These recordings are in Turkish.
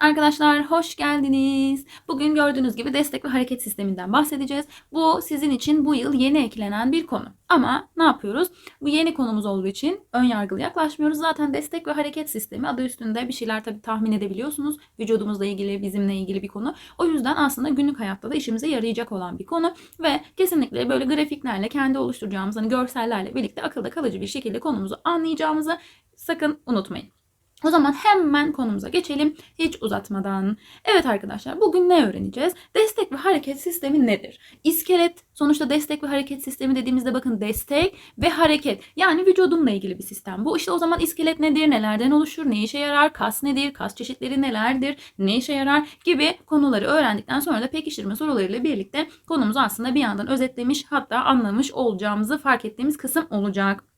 arkadaşlar hoş geldiniz. Bugün gördüğünüz gibi destek ve hareket sisteminden bahsedeceğiz. Bu sizin için bu yıl yeni eklenen bir konu. Ama ne yapıyoruz? Bu yeni konumuz olduğu için ön yargılı yaklaşmıyoruz. Zaten destek ve hareket sistemi adı üstünde bir şeyler tabii tahmin edebiliyorsunuz. Vücudumuzla ilgili, bizimle ilgili bir konu. O yüzden aslında günlük hayatta da işimize yarayacak olan bir konu. Ve kesinlikle böyle grafiklerle, kendi oluşturacağımız hani görsellerle birlikte akılda kalıcı bir şekilde konumuzu anlayacağımızı sakın unutmayın. O zaman hemen konumuza geçelim hiç uzatmadan. Evet arkadaşlar bugün ne öğreneceğiz? Destek ve hareket sistemi nedir? İskelet sonuçta destek ve hareket sistemi dediğimizde bakın destek ve hareket yani vücudumla ilgili bir sistem. Bu işte o zaman iskelet nedir? Nelerden oluşur? Ne işe yarar? Kas nedir? Kas çeşitleri nelerdir? Ne işe yarar? Gibi konuları öğrendikten sonra da pekiştirme sorularıyla birlikte konumuzu aslında bir yandan özetlemiş hatta anlamış olacağımızı fark ettiğimiz kısım olacak.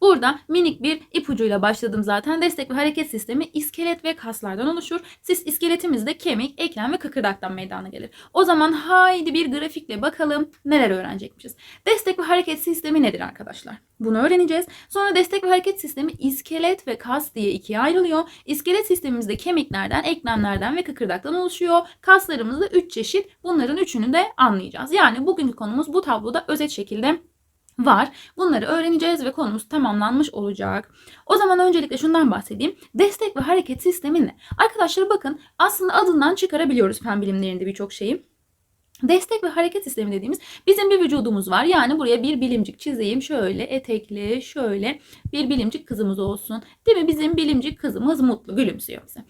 Burada minik bir ipucuyla başladım zaten. Destek ve hareket sistemi iskelet ve kaslardan oluşur. Siz iskeletimizde kemik, eklem ve kıkırdaktan meydana gelir. O zaman haydi bir grafikle bakalım neler öğrenecekmişiz. Destek ve hareket sistemi nedir arkadaşlar? Bunu öğreneceğiz. Sonra destek ve hareket sistemi iskelet ve kas diye ikiye ayrılıyor. İskelet sistemimizde kemiklerden, eklemlerden ve kıkırdaktan oluşuyor. Kaslarımızda 3 çeşit. Bunların üçünü de anlayacağız. Yani bugünkü konumuz bu tabloda özet şekilde var. Bunları öğreneceğiz ve konumuz tamamlanmış olacak. O zaman öncelikle şundan bahsedeyim. Destek ve hareket sistemi ne? Arkadaşlar bakın aslında adından çıkarabiliyoruz fen bilimlerinde birçok şeyi. Destek ve hareket sistemi dediğimiz bizim bir vücudumuz var. Yani buraya bir bilimcik çizeyim. Şöyle etekli, şöyle bir bilimcik kızımız olsun. Değil mi? Bizim bilimcik kızımız mutlu, gülümsüyor bize.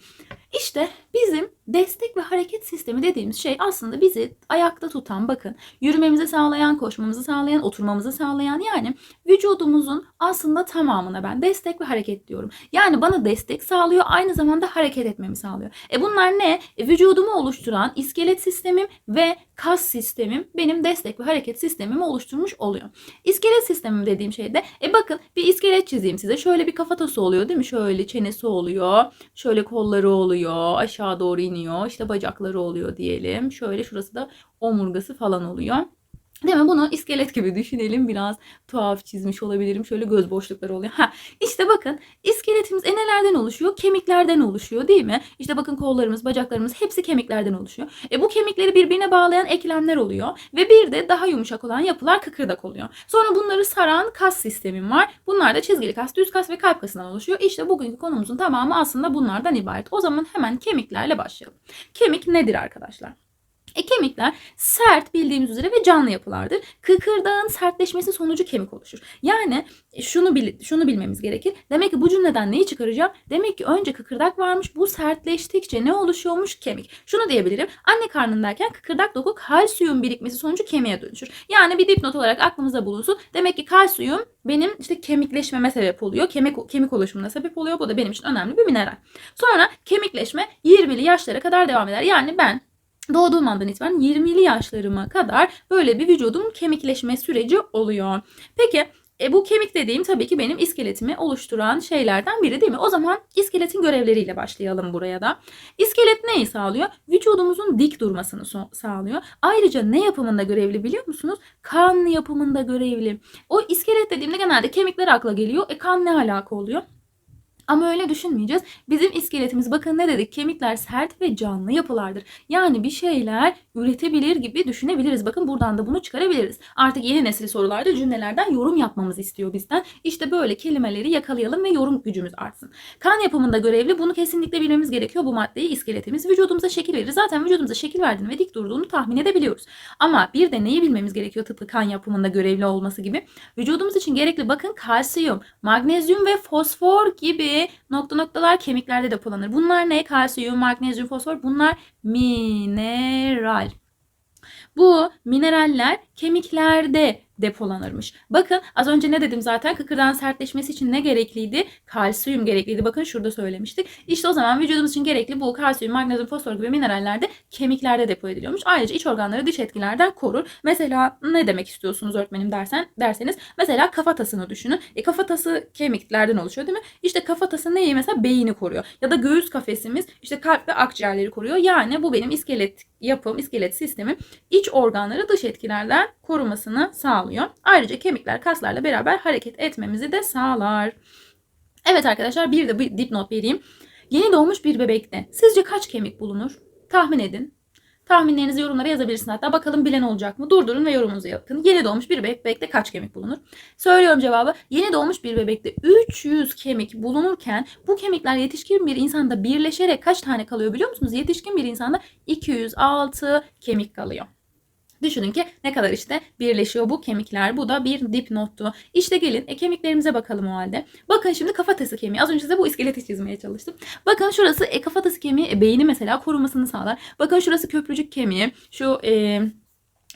İşte bizim destek ve hareket sistemi dediğimiz şey aslında bizi ayakta tutan bakın yürümemizi sağlayan, koşmamızı sağlayan, oturmamızı sağlayan yani vücudumuzun aslında tamamına ben destek ve hareket diyorum. Yani bana destek sağlıyor aynı zamanda hareket etmemi sağlıyor. E bunlar ne? E vücudumu oluşturan iskelet sistemim ve kas sistemim benim destek ve hareket sistemimi oluşturmuş oluyor. İskelet sistemim dediğim şey de e bakın bir iskelet çizeyim size. Şöyle bir kafatası oluyor değil mi? Şöyle çenesi oluyor. Şöyle kolları oluyor. Aşağı doğru iniyor. İşte bacakları oluyor diyelim. Şöyle şurası da omurgası falan oluyor. Değil mi? Bunu iskelet gibi düşünelim. Biraz tuhaf çizmiş olabilirim. Şöyle göz boşlukları oluyor. Ha, işte bakın iskeletimiz e nelerden oluşuyor? Kemiklerden oluşuyor değil mi? İşte bakın kollarımız, bacaklarımız hepsi kemiklerden oluşuyor. E bu kemikleri birbirine bağlayan eklemler oluyor. Ve bir de daha yumuşak olan yapılar kıkırdak oluyor. Sonra bunları saran kas sistemim var. Bunlar da çizgili kas, düz kas ve kalp kasından oluşuyor. İşte bugünkü konumuzun tamamı aslında bunlardan ibaret. O zaman hemen kemiklerle başlayalım. Kemik nedir arkadaşlar? E kemikler sert bildiğimiz üzere ve canlı yapılardır. Kıkırdağın sertleşmesi sonucu kemik oluşur. Yani e, şunu bil, şunu bilmemiz gerekir. Demek ki bu cümleden neyi çıkaracağım? Demek ki önce kıkırdak varmış. Bu sertleştikçe ne oluşuyormuş? Kemik. Şunu diyebilirim. Anne karnındayken kıkırdak doku kalsiyum birikmesi sonucu kemiğe dönüşür. Yani bir dipnot olarak aklımıza bulunsun. Demek ki kalsiyum benim işte kemikleşmeme sebep oluyor. Kemik kemik oluşumuna sebep oluyor. Bu da benim için önemli bir mineral. Sonra kemikleşme 20'li yaşlara kadar devam eder. Yani ben doğduğum andan itibaren 20'li yaşlarıma kadar böyle bir vücudum kemikleşme süreci oluyor. Peki e, bu kemik dediğim tabii ki benim iskeletimi oluşturan şeylerden biri değil mi? O zaman iskeletin görevleriyle başlayalım buraya da. İskelet neyi sağlıyor? Vücudumuzun dik durmasını so- sağlıyor. Ayrıca ne yapımında görevli biliyor musunuz? Kan yapımında görevli. O iskelet dediğimde genelde kemikler akla geliyor. E kan ne alaka oluyor? Ama öyle düşünmeyeceğiz. Bizim iskeletimiz bakın ne dedik? Kemikler sert ve canlı yapılardır. Yani bir şeyler üretebilir gibi düşünebiliriz. Bakın buradan da bunu çıkarabiliriz. Artık yeni nesil sorularda cümlelerden yorum yapmamızı istiyor bizden. İşte böyle kelimeleri yakalayalım ve yorum gücümüz artsın. Kan yapımında görevli bunu kesinlikle bilmemiz gerekiyor. Bu maddeyi iskeletimiz vücudumuza şekil verir. Zaten vücudumuza şekil verdiğini ve dik durduğunu tahmin edebiliyoruz. Ama bir de neyi bilmemiz gerekiyor tıpkı kan yapımında görevli olması gibi? Vücudumuz için gerekli bakın kalsiyum, magnezyum ve fosfor gibi nokta noktalar kemiklerde depolanır. Bunlar ne? Kalsiyum, magnezyum, fosfor bunlar mineral. Bu mineraller kemiklerde depolanırmış. Bakın az önce ne dedim zaten kıkırdağın sertleşmesi için ne gerekliydi? Kalsiyum gerekliydi. Bakın şurada söylemiştik. İşte o zaman vücudumuz için gerekli bu kalsiyum, magnezyum, fosfor gibi mineraller de kemiklerde depo ediliyormuş. Ayrıca iç organları dış etkilerden korur. Mesela ne demek istiyorsunuz öğretmenim dersen derseniz mesela kafatasını düşünün. E kafatası kemiklerden oluşuyor değil mi? İşte kafatası neyi mesela beyni koruyor. Ya da göğüs kafesimiz işte kalp ve akciğerleri koruyor. Yani bu benim iskelet yapım, iskelet sistemim iç organları dış etkilerden korumasını sağlıyor. Ayrıca kemikler kaslarla beraber hareket etmemizi de sağlar. Evet arkadaşlar bir de bir dipnot vereyim. Yeni doğmuş bir bebekte sizce kaç kemik bulunur? Tahmin edin. Tahminlerinizi yorumlara yazabilirsiniz. Hatta bakalım bilen olacak mı? Durdurun ve yorumunuzu yapın. Yeni doğmuş bir bebekte kaç kemik bulunur? Söylüyorum cevabı. Yeni doğmuş bir bebekte 300 kemik bulunurken bu kemikler yetişkin bir insanda birleşerek kaç tane kalıyor biliyor musunuz? Yetişkin bir insanda 206 kemik kalıyor. Düşünün ki ne kadar işte birleşiyor bu kemikler. Bu da bir dipnottu. İşte gelin e, kemiklerimize bakalım o halde. Bakın şimdi kafatası kemiği. Az önce size bu iskeleti çizmeye çalıştım. Bakın şurası e, kafatası kemiği e, beyni mesela korumasını sağlar. Bakın şurası köprücük kemiği. Şu e,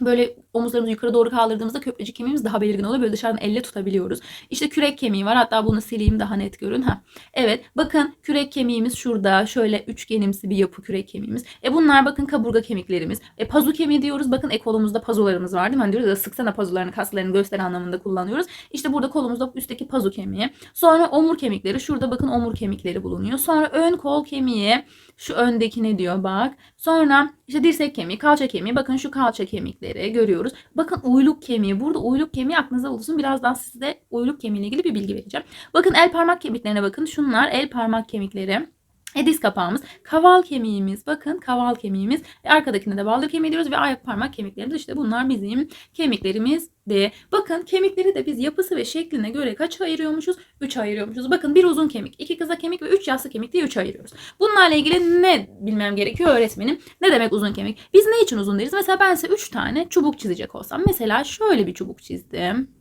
Böyle omuzlarımızı yukarı doğru kaldırdığımızda köprücük kemiğimiz daha belirgin oluyor. Böyle dışarıdan elle tutabiliyoruz. İşte kürek kemiği var. Hatta bunu sileyim daha net görün. Ha. Evet bakın kürek kemiğimiz şurada. Şöyle üçgenimsi bir yapı kürek kemiğimiz. E bunlar bakın kaburga kemiklerimiz. E pazu kemiği diyoruz. Bakın e kolumuzda pazularımız var değil mi? Hani diyoruz ya sıksana pazularını kaslarını göster anlamında kullanıyoruz. İşte burada kolumuzda üstteki pazu kemiği. Sonra omur kemikleri. Şurada bakın omur kemikleri bulunuyor. Sonra ön kol kemiği. Şu öndeki ne diyor bak. Sonra işte dirsek kemiği, kalça kemiği. Bakın şu kalça kemikleri görüyoruz. Bakın uyluk kemiği. Burada uyluk kemiği aklınızda bulunsun. Birazdan size uyluk kemiğiyle ilgili bir bilgi vereceğim. Bakın el parmak kemiklerine bakın. Şunlar el parmak kemikleri. E diz kapağımız, kaval kemiğimiz, bakın kaval kemiğimiz, e, arkadakine de baldır kemiği diyoruz ve ayak parmak kemiklerimiz işte bunlar bizim kemiklerimiz de. Bakın kemikleri de biz yapısı ve şekline göre kaç ayırıyormuşuz? 3 ayırıyormuşuz. Bakın bir uzun kemik, iki kısa kemik ve 3 yassı kemik diye 3 ayırıyoruz. Bunlarla ilgili ne bilmem gerekiyor öğretmenim? Ne demek uzun kemik? Biz ne için uzun deriz? Mesela ben size 3 tane çubuk çizecek olsam. Mesela şöyle bir çubuk çizdim.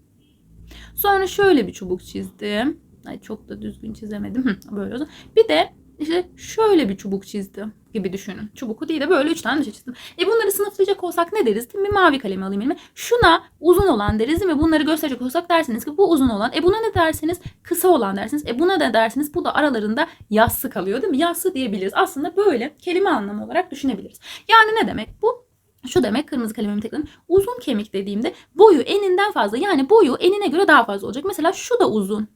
Sonra şöyle bir çubuk çizdim. Ay çok da düzgün çizemedim. Böyle olsun. Bir de işte şöyle bir çubuk çizdim gibi düşünün. Çubuk değil de böyle üç tane bir şey çizdim. E bunları sınıflayacak olsak ne deriz? Değil? Mavi kalemi alayım elime. Şuna uzun olan deriz değil mi? Bunları gösterecek olsak dersiniz ki bu uzun olan. E buna ne dersiniz? Kısa olan dersiniz. E buna da dersiniz. Bu da aralarında yassı kalıyor değil mi? Yassı diyebiliriz. Aslında böyle kelime anlamı olarak düşünebiliriz. Yani ne demek bu? Şu demek kırmızı kalemimi tekrar uzun kemik dediğimde boyu eninden fazla yani boyu enine göre daha fazla olacak. Mesela şu da uzun.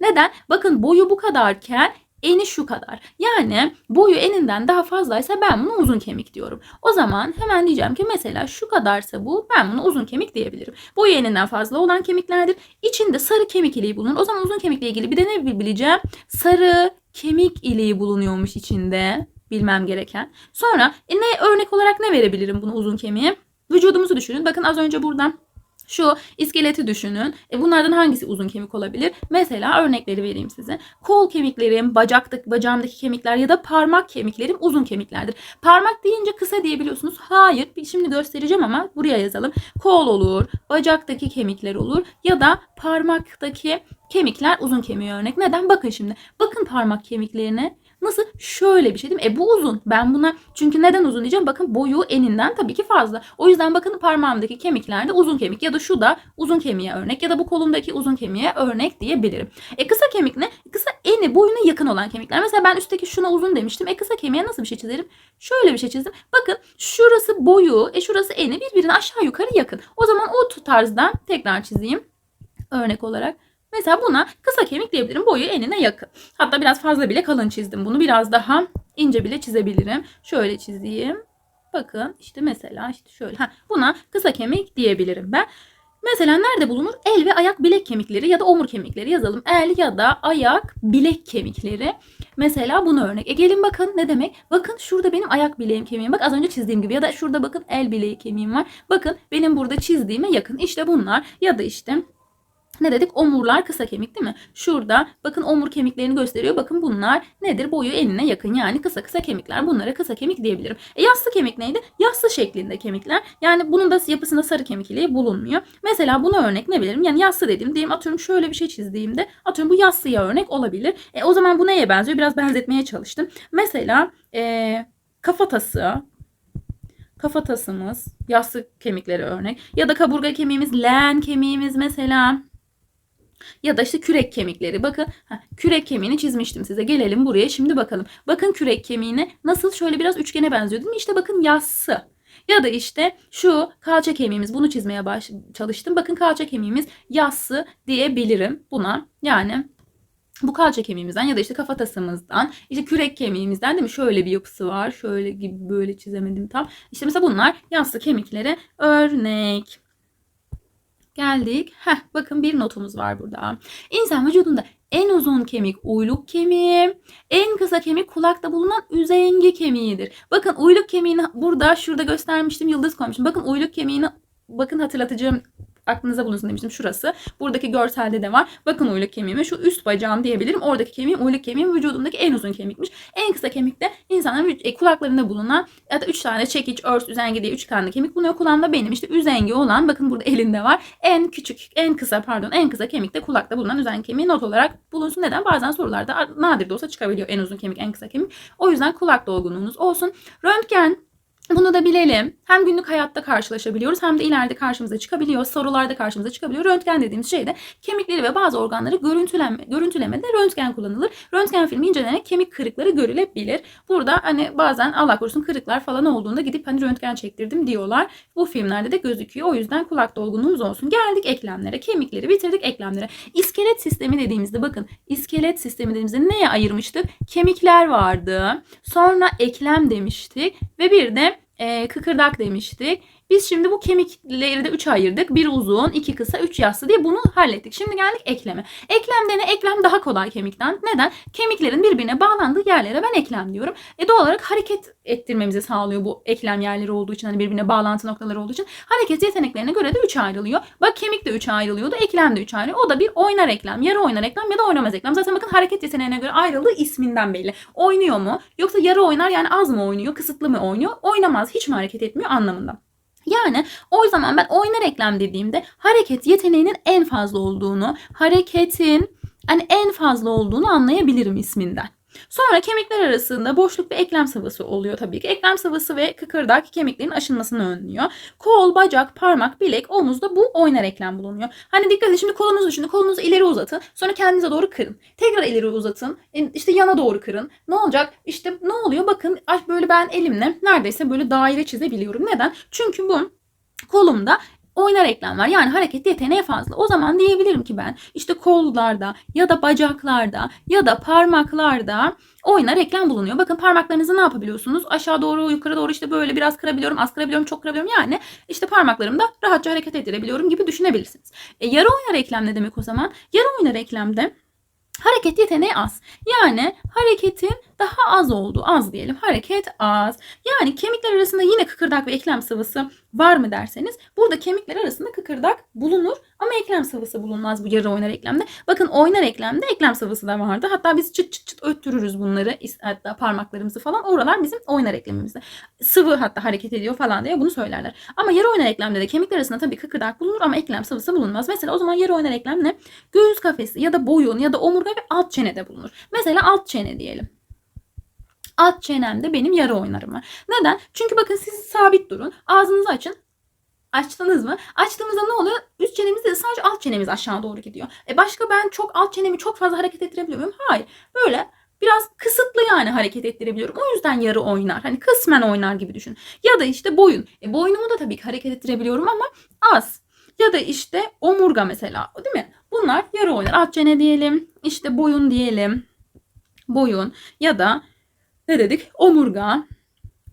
Neden? Bakın boyu bu kadarken eni şu kadar. Yani boyu eninden daha fazlaysa ben bunu uzun kemik diyorum. O zaman hemen diyeceğim ki mesela şu kadarsa bu ben bunu uzun kemik diyebilirim. Boyu eninden fazla olan kemiklerdir. İçinde sarı kemik iliği bulunur. O zaman uzun kemikle ilgili bir de ne bileceğim? Sarı kemik iliği bulunuyormuş içinde bilmem gereken. Sonra e, ne örnek olarak ne verebilirim bunu uzun kemiğe? Vücudumuzu düşünün. Bakın az önce buradan şu iskeleti düşünün. E bunlardan hangisi uzun kemik olabilir? Mesela örnekleri vereyim size. Kol kemiklerim, bacaktaki, bacağımdaki kemikler ya da parmak kemiklerim uzun kemiklerdir. Parmak deyince kısa diyebiliyorsunuz. Hayır. Şimdi göstereceğim ama buraya yazalım. Kol olur, bacaktaki kemikler olur ya da parmaktaki kemikler uzun kemiğe örnek. Neden? Bakın şimdi. Bakın parmak kemiklerine. Nasıl? Şöyle bir şey değil mi? E bu uzun. Ben buna çünkü neden uzun diyeceğim? Bakın boyu eninden tabii ki fazla. O yüzden bakın parmağımdaki kemiklerde uzun kemik ya da şu da uzun kemiğe örnek ya da bu kolumdaki uzun kemiğe örnek diyebilirim. E kısa kemik ne? Kısa eni boyuna yakın olan kemikler. Mesela ben üstteki şuna uzun demiştim. E kısa kemiğe nasıl bir şey çizerim? Şöyle bir şey çizdim. Bakın şurası boyu, e şurası eni birbirine aşağı yukarı yakın. O zaman o tarzdan tekrar çizeyim örnek olarak. Mesela buna kısa kemik diyebilirim. Boyu enine yakın. Hatta biraz fazla bile kalın çizdim. Bunu biraz daha ince bile çizebilirim. Şöyle çizeyim. Bakın işte mesela işte şöyle. Ha, buna kısa kemik diyebilirim ben. Mesela nerede bulunur? El ve ayak bilek kemikleri ya da omur kemikleri yazalım. El ya da ayak bilek kemikleri. Mesela bunu örnek. E gelin bakın ne demek? Bakın şurada benim ayak bileğim kemiğim. Bak az önce çizdiğim gibi ya da şurada bakın el bileği kemiğim var. Bakın benim burada çizdiğime yakın. İşte bunlar ya da işte ne dedik? Omurlar kısa kemik değil mi? Şurada bakın omur kemiklerini gösteriyor. Bakın bunlar nedir? Boyu enine yakın yani kısa kısa kemikler. Bunlara kısa kemik diyebilirim. E yassı kemik neydi? Yassı şeklinde kemikler. Yani bunun da yapısında sarı kemik iliği bulunmuyor. Mesela buna örnek ne bilirim? Yani yassı dediğim diyeyim atıyorum şöyle bir şey çizdiğimde atıyorum bu yassıya örnek olabilir. E o zaman bu neye benziyor? Biraz benzetmeye çalıştım. Mesela e, kafatası, kafatasımız yassı kemikleri örnek ya da kaburga kemiğimiz, leğen kemiğimiz mesela ya da işte kürek kemikleri. Bakın ha, kürek kemiğini çizmiştim size. Gelelim buraya şimdi bakalım. Bakın kürek kemiğine nasıl şöyle biraz üçgene benziyor değil mi? İşte bakın yassı. Ya da işte şu kalça kemiğimiz bunu çizmeye baş çalıştım. Bakın kalça kemiğimiz yassı diyebilirim buna. Yani bu kalça kemiğimizden ya da işte kafatasımızdan, işte kürek kemiğimizden değil mi? Şöyle bir yapısı var. Şöyle gibi böyle çizemedim tam. İşte mesela bunlar yassı kemiklere örnek. Geldik. Heh, bakın bir notumuz var burada. İnsan vücudunda en uzun kemik uyluk kemiği, en kısa kemik kulakta bulunan üzengi kemiğidir. Bakın uyluk kemiğini burada şurada göstermiştim yıldız koymuştum. Bakın uyluk kemiğini bakın hatırlatacağım aklınıza bulunsun demiştim şurası. Buradaki görselde de var. Bakın uyluk kemiğime şu üst bacağım diyebilirim. Oradaki kemiğim uyluk kemiğim vücudumdaki en uzun kemikmiş. En kısa kemik de insanların vüc- e, kulaklarında bulunan ya da 3 tane çekiç, örs, üzengi diye 3 tane kemik bulunuyor. Kulağımda benim işte üzengi olan bakın burada elinde var. En küçük, en kısa pardon en kısa kemik de kulakta bulunan üzengi kemiği not olarak bulunsun. Neden? Bazen sorularda nadir de olsa çıkabiliyor en uzun kemik, en kısa kemik. O yüzden kulak dolgunluğunuz olsun. Röntgen bunu da bilelim. Hem günlük hayatta karşılaşabiliyoruz hem de ileride karşımıza çıkabiliyor. Sorularda karşımıza çıkabiliyor. Röntgen dediğimiz şey de kemikleri ve bazı organları görüntüleme, görüntülemede röntgen kullanılır. Röntgen filmi incelenerek kemik kırıkları görülebilir. Burada hani bazen Allah korusun kırıklar falan olduğunda gidip hani röntgen çektirdim diyorlar. Bu filmlerde de gözüküyor. O yüzden kulak dolgunluğumuz olsun. Geldik eklemlere. Kemikleri bitirdik eklemlere. İskelet sistemi dediğimizde bakın iskelet sistemi dediğimizde neye ayırmıştık? Kemikler vardı. Sonra eklem demiştik ve bir de e, kıkırdak demiştik. Biz şimdi bu kemikleri de 3'e ayırdık. Bir uzun, iki kısa, üç yassı diye bunu hallettik. Şimdi geldik ekleme. Eklemde ne? Eklem daha kolay kemikten. Neden? Kemiklerin birbirine bağlandığı yerlere ben eklem diyorum. E doğal olarak hareket ettirmemizi sağlıyor bu eklem yerleri olduğu için. Hani birbirine bağlantı noktaları olduğu için. Hareket yeteneklerine göre de 3'e ayrılıyor. Bak kemik de 3'e ayrılıyordu. Eklem de 3'e ayrılıyor. O da bir oynar eklem, yarı oynar eklem ya da oynamaz eklem. Zaten bakın hareket yeteneğine göre ayrıldığı isminden belli. Oynuyor mu? Yoksa yarı oynar yani az mı oynuyor? Kısıtlı mı oynuyor? Oynamaz. Hiç mi hareket etmiyor anlamında. Yani o zaman ben oynar eklem dediğimde hareket yeteneğinin en fazla olduğunu, hareketin hani en fazla olduğunu anlayabilirim isminden. Sonra kemikler arasında boşluk ve eklem sıvısı oluyor tabii ki. Eklem sıvısı ve kıkırdak kemiklerin aşınmasını önlüyor. Kol, bacak, parmak, bilek, omuzda bu oynar eklem bulunuyor. Hani dikkat edin şimdi kolunuzu düşünün. Kolunuzu ileri uzatın. Sonra kendinize doğru kırın. Tekrar ileri uzatın. e, işte yana doğru kırın. Ne olacak? İşte ne oluyor? Bakın böyle ben elimle neredeyse böyle daire çizebiliyorum. Neden? Çünkü bu kolumda oynar eklem var. Yani hareket yeteneği fazla. O zaman diyebilirim ki ben işte kollarda ya da bacaklarda ya da parmaklarda oynar eklem bulunuyor. Bakın parmaklarınızı ne yapabiliyorsunuz? Aşağı doğru yukarı doğru işte böyle biraz kırabiliyorum, az kırabiliyorum, çok kırabiliyorum. Yani işte parmaklarımda rahatça hareket ettirebiliyorum gibi düşünebilirsiniz. E, yarı oynar eklem ne demek o zaman? Yarı oynar eklemde hareket yeteneği az. Yani hareketin daha az olduğu, az diyelim. Hareket az. Yani kemikler arasında yine kıkırdak ve eklem sıvısı var mı derseniz burada kemikler arasında kıkırdak bulunur ama eklem sıvısı bulunmaz bu yarı oynar eklemde. Bakın oynar eklemde eklem sıvısı da vardı. Hatta biz çıt çıt çıt öttürürüz bunları. Hatta parmaklarımızı falan. Oralar bizim oynar eklemimizde. Sıvı hatta hareket ediyor falan diye bunu söylerler. Ama yarı oynar eklemde de kemikler arasında tabii kıkırdak bulunur ama eklem sıvısı bulunmaz. Mesela o zaman yarı oynar eklem ne? Göğüs kafesi ya da boyun ya da omurga ve alt çenede bulunur. Mesela alt çene diyelim. Alt çenemde benim yarı oynarım. Neden? Çünkü bakın siz sabit durun. Ağzınızı açın. Açtınız mı? Açtığımızda ne oluyor? Üst çenemizde sadece alt çenemiz aşağı doğru gidiyor. E başka ben çok alt çenemi çok fazla hareket ettirebiliyor muyum? Hayır. Böyle biraz kısıtlı yani hareket ettirebiliyorum. O yüzden yarı oynar. Hani kısmen oynar gibi düşün. Ya da işte boyun. E boynumu da tabii ki hareket ettirebiliyorum ama az. Ya da işte omurga mesela. Değil mi? Bunlar yarı oynar. Alt çene diyelim. işte boyun diyelim. Boyun ya da dedik? Omurga.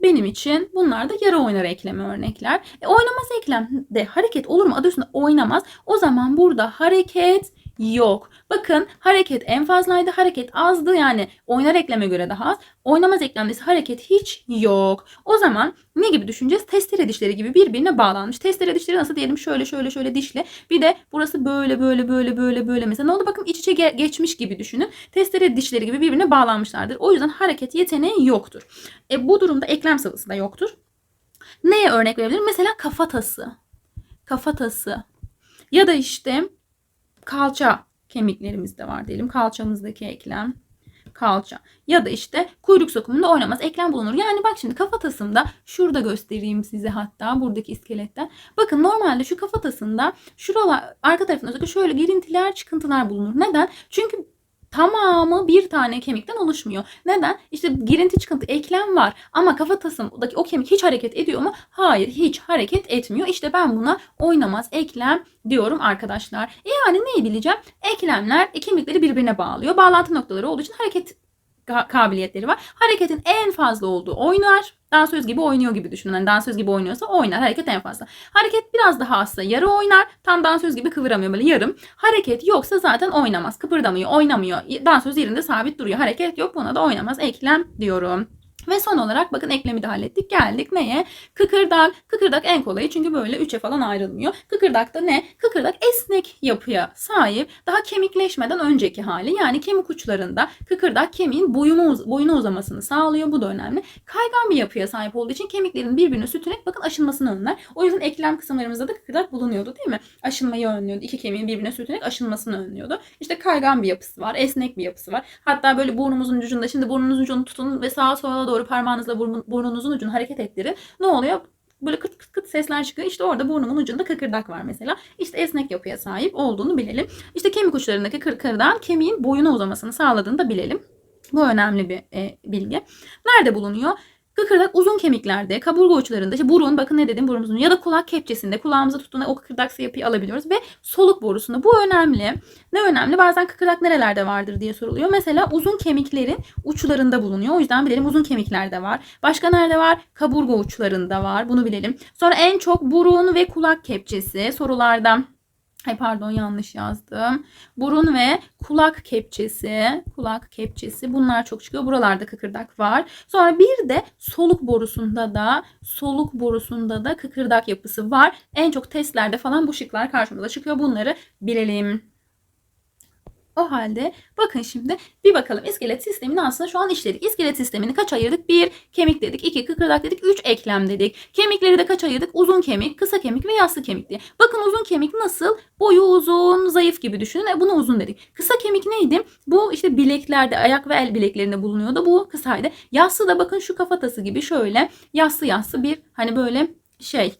Benim için bunlar da yarı oynar eklemi örnekler. E, oynamaz eklemde hareket olur mu? Adı üstünde oynamaz. O zaman burada hareket yok. Bakın hareket en fazlaydı. Hareket azdı. Yani oynar ekleme göre daha az. Oynamaz eklemde ise hareket hiç yok. O zaman ne gibi düşüneceğiz? Testere dişleri gibi birbirine bağlanmış. Testere dişleri nasıl diyelim? Şöyle şöyle şöyle dişli. Bir de burası böyle böyle böyle böyle böyle mesela. Ne oldu? Bakın iç içe ge- geçmiş gibi düşünün. Testere dişleri gibi birbirine bağlanmışlardır. O yüzden hareket yeteneği yoktur. E, bu durumda eklem sıvısı da yoktur. Neye örnek verebilirim? Mesela kafatası. Kafatası. Ya da işte kalça kemiklerimiz de var diyelim. Kalçamızdaki eklem. Kalça. Ya da işte kuyruk sokumunda oynamaz eklem bulunur. Yani bak şimdi kafatasında şurada göstereyim size hatta buradaki iskeletten. Bakın normalde şu kafatasında şuralar arka tarafında şöyle girintiler çıkıntılar bulunur. Neden? Çünkü tamamı bir tane kemikten oluşmuyor. Neden? İşte girinti çıkıntı eklem var ama kafatasındaki o kemik hiç hareket ediyor mu? Hayır hiç hareket etmiyor. İşte ben buna oynamaz eklem diyorum arkadaşlar. E yani neyi bileceğim? Eklemler e, kemikleri birbirine bağlıyor. Bağlantı noktaları olduğu için hareket kabiliyetleri var. Hareketin en fazla olduğu oynar. Dansöz gibi oynuyor gibi düşünün. Yani dansöz gibi oynuyorsa oynar. Hareket en fazla. Hareket biraz daha azsa yarı oynar. Tam dansöz gibi kıvıramıyor böyle yarım. Hareket yoksa zaten oynamaz. Kıpırdamıyor, oynamıyor. Dansöz yerinde sabit duruyor. Hareket yok buna da oynamaz. Eklem diyorum. Ve son olarak bakın eklemi de hallettik. Geldik neye? Kıkırdak. Kıkırdak en kolayı çünkü böyle üçe falan ayrılmıyor. Kıkırdak da ne? Kıkırdak esnek yapıya sahip. Daha kemikleşmeden önceki hali. Yani kemik uçlarında kıkırdak kemiğin boyunu, boyunu uzamasını sağlıyor. Bu da önemli. Kaygan bir yapıya sahip olduğu için kemiklerin birbirine sürtünerek bakın aşınmasını önler. O yüzden eklem kısımlarımızda da kıkırdak bulunuyordu değil mi? Aşınmayı önlüyordu. İki kemiğin birbirine sürtünerek aşınmasını önlüyordu. İşte kaygan bir yapısı var. Esnek bir yapısı var. Hatta böyle burnumuzun ucunda şimdi burnunuzun ucunu tutun ve sağa sola doğru parmağınızla burnu- burnunuzun ucunu hareket ettirin. Ne oluyor? Böyle kıt kıt kıt sesler çıkıyor. İşte orada burnumun ucunda kıkırdak var mesela. İşte esnek yapıya sahip olduğunu bilelim. İşte kemik uçlarındaki kıkırdağın kemiğin boyuna uzamasını sağladığını da bilelim. Bu önemli bir e, bilgi. Nerede bulunuyor? Kıkırdak uzun kemiklerde, kaburga uçlarında, işte burun, bakın ne dedim burumuzun ya da kulak kepçesinde kulağımıza tuttuğunda o kıkırdaksı yapıyı alabiliyoruz ve soluk borusunda. Bu önemli. Ne önemli? Bazen kıkırdak nerelerde vardır diye soruluyor. Mesela uzun kemiklerin uçlarında bulunuyor. O yüzden bilelim uzun kemiklerde var. Başka nerede var? Kaburga uçlarında var. Bunu bilelim. Sonra en çok burun ve kulak kepçesi sorularda Ay pardon yanlış yazdım. Burun ve kulak kepçesi, kulak kepçesi bunlar çok çıkıyor. Buralarda kıkırdak var. Sonra bir de soluk borusunda da soluk borusunda da kıkırdak yapısı var. En çok testlerde falan bu şıklar karşımıza çıkıyor. Bunları bilelim. O halde bakın şimdi bir bakalım iskelet sistemini aslında şu an işledik. İskelet sistemini kaç ayırdık? 1 kemik dedik, 2 kıkırdak dedik, 3 eklem dedik. Kemikleri de kaç ayırdık? Uzun kemik, kısa kemik ve yassı kemik diye. Bakın uzun kemik nasıl? Boyu uzun, zayıf gibi düşünün. E buna uzun dedik. Kısa kemik neydi? Bu işte bileklerde, ayak ve el bileklerinde bulunuyordu. Bu kısaydı. Yassı da bakın şu kafatası gibi şöyle yassı yassı bir hani böyle şey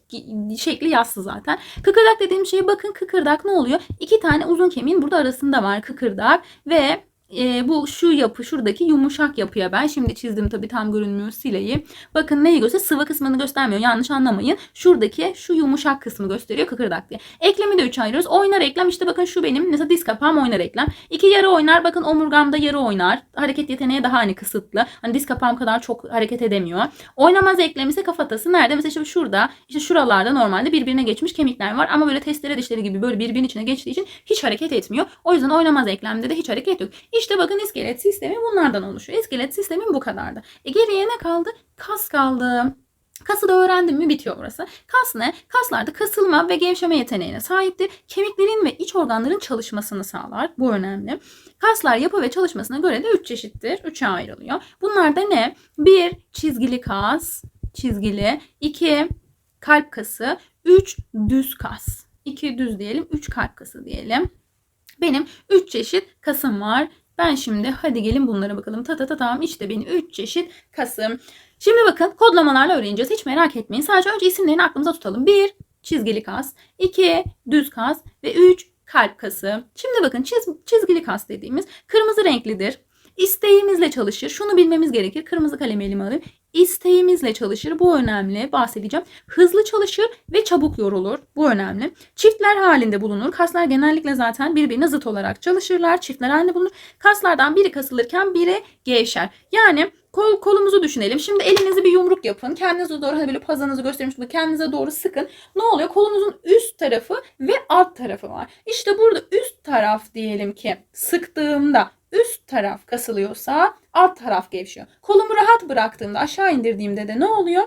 şekli yassı zaten. Kıkırdak dediğim şeye bakın kıkırdak ne oluyor? İki tane uzun kemiğin burada arasında var kıkırdak ve e, bu şu yapı şuradaki yumuşak yapıya ben şimdi çizdim tabii tam görünmüyor sileyi. Bakın neyi gösteriyor? Sıvı kısmını göstermiyor. Yanlış anlamayın. Şuradaki şu yumuşak kısmı gösteriyor kıkırdak diye. Eklemi de üç ayırıyoruz. Oynar eklem işte bakın şu benim mesela diz kapağım oynar eklem. İki yarı oynar. Bakın omurgamda yarı oynar. Hareket yeteneği daha hani kısıtlı. Hani diz kapağım kadar çok hareket edemiyor. Oynamaz eklem ise kafatası nerede? Mesela işte şurada işte şuralarda normalde birbirine geçmiş kemikler var ama böyle testere dişleri gibi böyle birbirinin içine geçtiği için hiç hareket etmiyor. O yüzden oynamaz eklemde de hiç hareket yok. İşte bakın iskelet sistemi bunlardan oluşuyor. İskelet sistemi bu kadardı. E geriye ne kaldı? Kas kaldı. Kası da öğrendim mi bitiyor burası. Kas ne? Kaslarda kasılma ve gevşeme yeteneğine sahiptir. Kemiklerin ve iç organların çalışmasını sağlar. Bu önemli. Kaslar yapı ve çalışmasına göre de 3 çeşittir. 3'e ayrılıyor. Bunlar da ne? 1. Çizgili kas. Çizgili. 2. Kalp kası. 3. Düz kas. 2 düz diyelim. 3 kalp kası diyelim. Benim 3 çeşit kasım var. Ben şimdi hadi gelin bunlara bakalım. Ta ta ta tamam işte benim 3 çeşit kasım. Şimdi bakın kodlamalarla öğreneceğiz. Hiç merak etmeyin. Sadece önce isimlerini aklımıza tutalım. 1. Çizgili kas. 2. Düz kas. Ve 3. Kalp kası. Şimdi bakın çiz, çizgili kas dediğimiz kırmızı renklidir. İsteğimizle çalışır. Şunu bilmemiz gerekir. Kırmızı kalemi elime alayım. İsteğimizle çalışır. Bu önemli. Bahsedeceğim. Hızlı çalışır ve çabuk yorulur. Bu önemli. Çiftler halinde bulunur. Kaslar genellikle zaten birbirine zıt olarak çalışırlar. Çiftler halinde bulunur. Kaslardan biri kasılırken biri gevşer. Yani kol kolumuzu düşünelim. Şimdi elinizi bir yumruk yapın. Kendinize doğru hani böyle pazanızı göstermiş gibi kendinize doğru sıkın. Ne oluyor? Kolunuzun üst tarafı ve alt tarafı var. İşte burada üst taraf diyelim ki sıktığımda üst taraf kasılıyorsa alt taraf gevşiyor. Kolumu rahat bıraktığımda aşağı indirdiğimde de ne oluyor?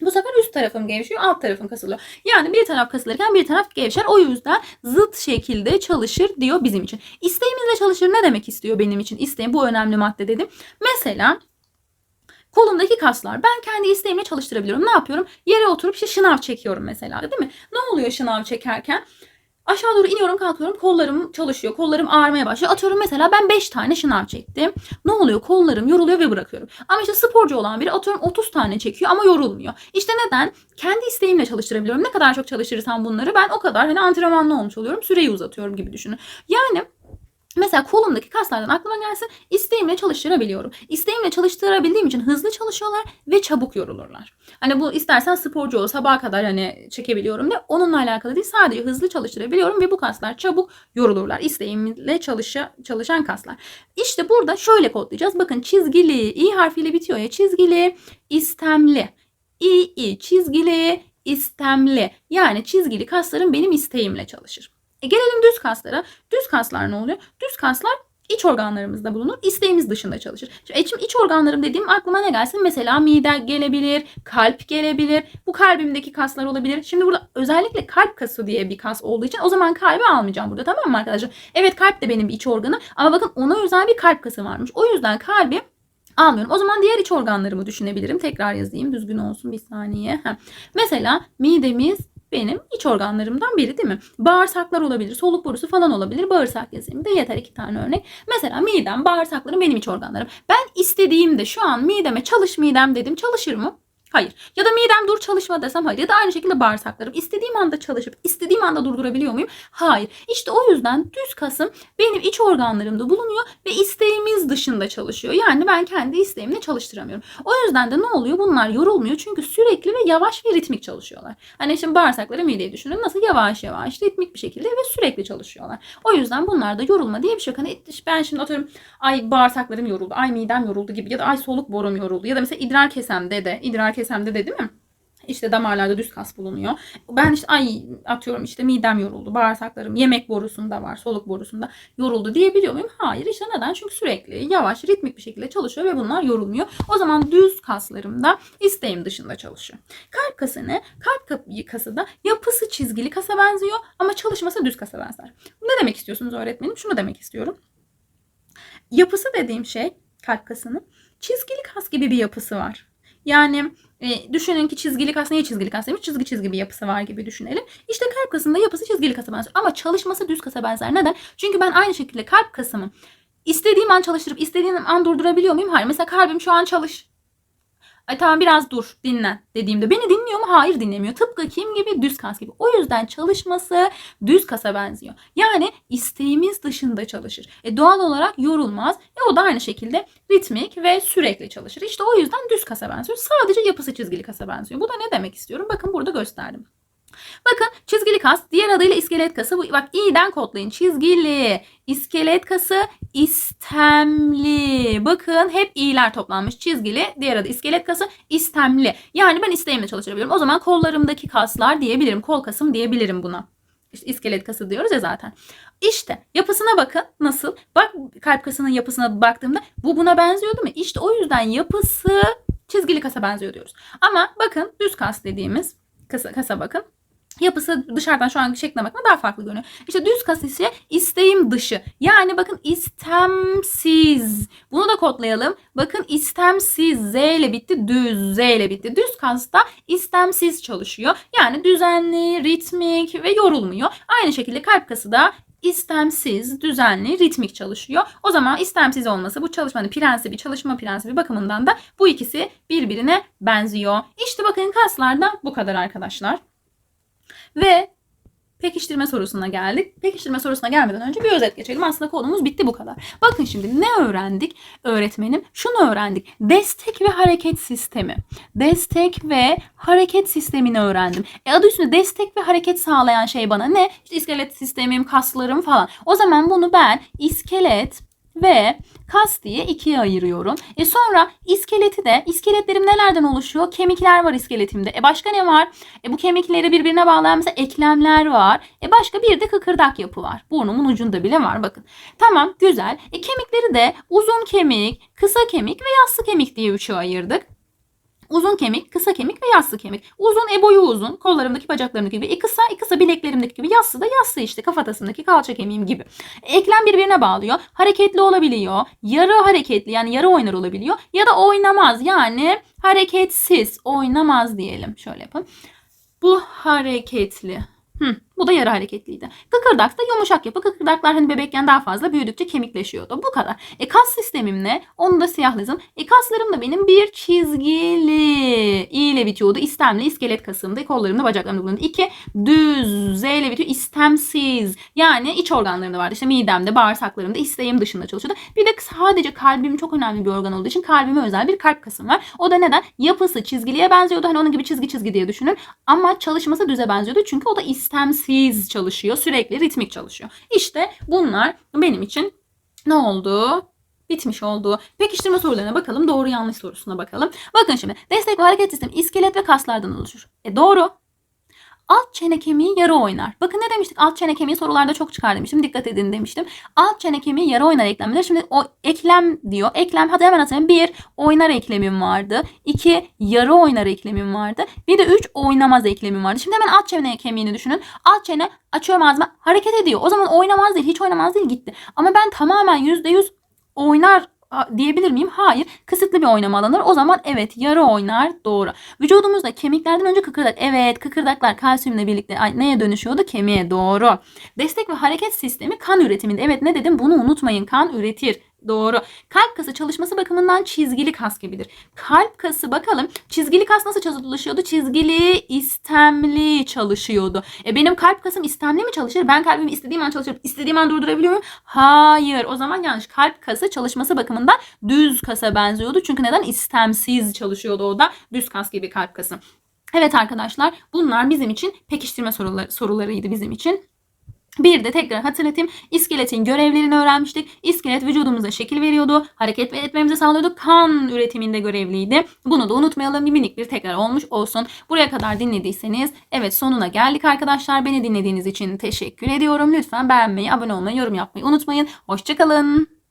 Bu sefer üst tarafım gevşiyor, alt tarafım kasılıyor. Yani bir taraf kasılırken bir taraf gevşer. O yüzden zıt şekilde çalışır diyor bizim için. İsteğimizle çalışır ne demek istiyor benim için? İsteğim bu önemli madde dedim. Mesela kolumdaki kaslar ben kendi isteğimle çalıştırabiliyorum. Ne yapıyorum? Yere oturup işte şınav çekiyorum mesela değil mi? Ne oluyor şınav çekerken? Aşağı doğru iniyorum kalkıyorum kollarım çalışıyor. Kollarım ağrımaya başlıyor. Atıyorum mesela ben 5 tane şınav çektim. Ne oluyor? Kollarım yoruluyor ve bırakıyorum. Ama işte sporcu olan biri atıyorum 30 tane çekiyor ama yorulmuyor. İşte neden? Kendi isteğimle çalıştırabiliyorum. Ne kadar çok çalıştırırsam bunları ben o kadar hani antrenmanlı olmuş oluyorum. Süreyi uzatıyorum gibi düşünün. Yani Mesela kolumdaki kaslardan aklıma gelsin isteğimle çalıştırabiliyorum. İsteğimle çalıştırabildiğim için hızlı çalışıyorlar ve çabuk yorulurlar. Hani bu istersen sporcu ol sabaha kadar hani çekebiliyorum de onunla alakalı değil sadece hızlı çalıştırabiliyorum ve bu kaslar çabuk yorulurlar. İsteğimle çalışa, çalışan kaslar. İşte burada şöyle kodlayacağız. Bakın çizgili i harfiyle bitiyor ya çizgili istemli. i i çizgili istemli. Yani çizgili kaslarım benim isteğimle çalışır. E gelelim düz kaslara. Düz kaslar ne oluyor? Düz kaslar iç organlarımızda bulunur. İsteğimiz dışında çalışır. Şimdi, e, şimdi iç organlarım dediğim aklıma ne gelsin? Mesela mide gelebilir, kalp gelebilir. Bu kalbimdeki kaslar olabilir. Şimdi burada özellikle kalp kası diye bir kas olduğu için o zaman kalbi almayacağım burada tamam mı arkadaşlar? Evet kalp de benim iç organı ama bakın ona özel bir kalp kası varmış. O yüzden kalbi almıyorum. O zaman diğer iç organlarımı düşünebilirim. Tekrar yazayım düzgün olsun bir saniye. Heh. Mesela midemiz benim iç organlarımdan biri değil mi? Bağırsaklar olabilir, soluk borusu falan olabilir. Bağırsak yazayım da yeter iki tane örnek. Mesela midem, bağırsaklarım benim iç organlarım. Ben istediğimde şu an mideme çalış midem dedim çalışır mı? Hayır. Ya da midem dur çalışma desem hayır. Ya da aynı şekilde bağırsaklarım. istediğim anda çalışıp istediğim anda durdurabiliyor muyum? Hayır. İşte o yüzden düz kasım benim iç organlarımda bulunuyor ve isteğimiz dışında çalışıyor. Yani ben kendi isteğimle çalıştıramıyorum. O yüzden de ne oluyor? Bunlar yorulmuyor çünkü sürekli ve yavaş ve ritmik çalışıyorlar. Hani şimdi bağırsakları mideyi düşünün. Nasıl yavaş yavaş ritmik bir şekilde ve sürekli çalışıyorlar. O yüzden bunlarda yorulma diye bir şey yok. Hani ben şimdi atıyorum ay bağırsaklarım yoruldu, ay midem yoruldu gibi ya da ay soluk borum yoruldu ya da mesela idrar kesemde de idrar kesemde de değil mi? İşte damarlarda düz kas bulunuyor. Ben işte ay atıyorum işte midem yoruldu, bağırsaklarım yemek borusunda var, soluk borusunda yoruldu diyebiliyor muyum? Hayır işte neden? Çünkü sürekli yavaş ritmik bir şekilde çalışıyor ve bunlar yorulmuyor. O zaman düz kaslarım da isteğim dışında çalışıyor. Kalp kası ne? Kalp kası da yapısı çizgili kasa benziyor ama çalışması düz kasa benzer. Ne demek istiyorsunuz öğretmenim? Şunu demek istiyorum. Yapısı dediğim şey kalp kasının çizgili kas gibi bir yapısı var. Yani e, düşünün ki çizgili kas neye çizgili kas demiş? Çizgi çizgi bir yapısı var gibi düşünelim. İşte kalp kasında yapısı çizgili kasa benzer. Ama çalışması düz kasa benzer. Neden? Çünkü ben aynı şekilde kalp kasımı istediğim an çalıştırıp istediğim an durdurabiliyor muyum? Hayır. Mesela kalbim şu an çalış. Ay tamam biraz dur dinlen dediğimde beni dinliyor mu? Hayır dinlemiyor. Tıpkı kim gibi? Düz kas gibi. O yüzden çalışması düz kasa benziyor. Yani isteğimiz dışında çalışır. E doğal olarak yorulmaz. E o da aynı şekilde ritmik ve sürekli çalışır. İşte o yüzden düz kasa benziyor. Sadece yapısı çizgili kasa benziyor. Bu da ne demek istiyorum? Bakın burada gösterdim. Bakın çizgili kas diğer adıyla iskelet kası. Bak i'den kodlayın. Çizgili, iskelet kası, istemli. Bakın hep i'ler toplanmış. Çizgili, diğer adı iskelet kası, istemli. Yani ben isteğimle çalışabiliyorum. O zaman kollarımdaki kaslar diyebilirim. Kol kasım diyebilirim buna. İşte iskelet kası diyoruz ya zaten. İşte yapısına bakın nasıl. Bak kalp kasının yapısına baktığımda bu buna benziyordu mu? İşte o yüzden yapısı çizgili kasa benziyor diyoruz. Ama bakın düz kas dediğimiz kasa, kasa bakın yapısı dışarıdan şu anki şekline bakma daha farklı görünüyor. İşte düz kas ise isteğim dışı. Yani bakın istemsiz. Bunu da kodlayalım. Bakın istemsiz Z ile bitti. Düz Z ile bitti. Düz kasta istemsiz çalışıyor. Yani düzenli, ritmik ve yorulmuyor. Aynı şekilde kalp kası da istemsiz, düzenli, ritmik çalışıyor. O zaman istemsiz olması bu çalışmanın prensibi, çalışma prensibi bakımından da bu ikisi birbirine benziyor. İşte bakın kaslarda bu kadar arkadaşlar. Ve pekiştirme sorusuna geldik. Pekiştirme sorusuna gelmeden önce bir özet geçelim. Aslında konumuz bitti bu kadar. Bakın şimdi ne öğrendik öğretmenim? Şunu öğrendik. Destek ve hareket sistemi. Destek ve hareket sistemini öğrendim. E adı üstünde destek ve hareket sağlayan şey bana ne? İşte iskelet sistemim, kaslarım falan. O zaman bunu ben iskelet ve kas diye ikiye ayırıyorum. E sonra iskeleti de iskeletlerim nelerden oluşuyor? Kemikler var iskeletimde. E başka ne var? E bu kemikleri birbirine bağlayan mesela eklemler var. E başka bir de kıkırdak yapı var. Burnumun ucunda bile var bakın. Tamam güzel. E kemikleri de uzun kemik, kısa kemik ve yassı kemik diye üçe ayırdık. Uzun kemik, kısa kemik ve yassı kemik. Uzun e boyu uzun. Kollarımdaki bacaklarımdaki gibi. E kısa e kısa bileklerimdeki gibi. Yassı da yassı işte kafatasındaki kalça kemiğim gibi. Eklem birbirine bağlıyor. Hareketli olabiliyor. Yarı hareketli yani yarı oynar olabiliyor. Ya da oynamaz yani hareketsiz oynamaz diyelim. Şöyle yapın. Bu hareketli. Hı, bu da yarı hareketliydi. Kıkırdak da yumuşak yapı. Kıkırdaklar hani bebekken daha fazla büyüdükçe kemikleşiyordu. Bu kadar. E kas sistemim ne? Onu da siyahlasın. E kaslarım da benim bir çizgili. ile bitiyordu. İstemli iskelet kasımda, kollarımda, bacaklarımda bulunuyordu. 2. Düz Z ile bitiyor. İstemsiz. Yani iç organlarımda vardı. İşte midemde, bağırsaklarımda, isteğim dışında çalışıyordu. Bir de sadece kalbim çok önemli bir organ olduğu için kalbime özel bir kalp kasım var. O da neden? Yapısı çizgiliye benziyordu. Hani onun gibi çizgi çizgi diye düşünün. Ama çalışması düze benziyordu. Çünkü o da istemsiz çalışıyor. Sürekli ritmik çalışıyor. İşte bunlar benim için ne oldu? Bitmiş oldu. Pekiştirme sorularına bakalım. Doğru yanlış sorusuna bakalım. Bakın şimdi. Destek ve hareket sistemi iskelet ve kaslardan oluşur. E doğru. Alt çene kemiği yarı oynar. Bakın ne demiştik? Alt çene kemiği sorularda çok çıkar demiştim. Dikkat edin demiştim. Alt çene kemiği yarı oynar eklemler. Şimdi o eklem diyor. Eklem hadi hemen hatırlayın. Bir oynar eklemim vardı. İki yarı oynar eklemim vardı. Bir de üç oynamaz eklemim vardı. Şimdi hemen alt çene kemiğini düşünün. Alt çene açıyorum ağzıma hareket ediyor. O zaman oynamaz değil. Hiç oynamaz değil gitti. Ama ben tamamen yüzde yüz oynar a- diyebilir miyim? Hayır. Kısıtlı bir oynama alanı. O zaman evet yarı oynar doğru. Vücudumuzda kemiklerden önce kıkırdak. Evet kıkırdaklar kalsiyumla birlikte neye dönüşüyordu? Kemiğe doğru. Destek ve hareket sistemi kan üretiminde. Evet ne dedim? Bunu unutmayın. Kan üretir. Doğru. Kalp kası çalışması bakımından çizgili kas gibidir. Kalp kası bakalım çizgili kas nasıl çalışıyordu? Çizgili, istemli çalışıyordu. E benim kalp kasım istemli mi çalışır? Ben kalbimi istediğim an çalışırım. İstediğim an durdurabiliyor muyum? Hayır. O zaman yanlış. Kalp kası çalışması bakımından düz kasa benziyordu. Çünkü neden? İstemsiz çalışıyordu o da. Düz kas gibi kalp kası. Evet arkadaşlar bunlar bizim için pekiştirme soruları, sorularıydı bizim için. Bir de tekrar hatırlatayım. İskeletin görevlerini öğrenmiştik. İskelet vücudumuza şekil veriyordu. Hareket etmemizi sağlıyordu. Kan üretiminde görevliydi. Bunu da unutmayalım. Bir minik bir tekrar olmuş olsun. Buraya kadar dinlediyseniz evet sonuna geldik arkadaşlar. Beni dinlediğiniz için teşekkür ediyorum. Lütfen beğenmeyi, abone olmayı, yorum yapmayı unutmayın. Hoşçakalın.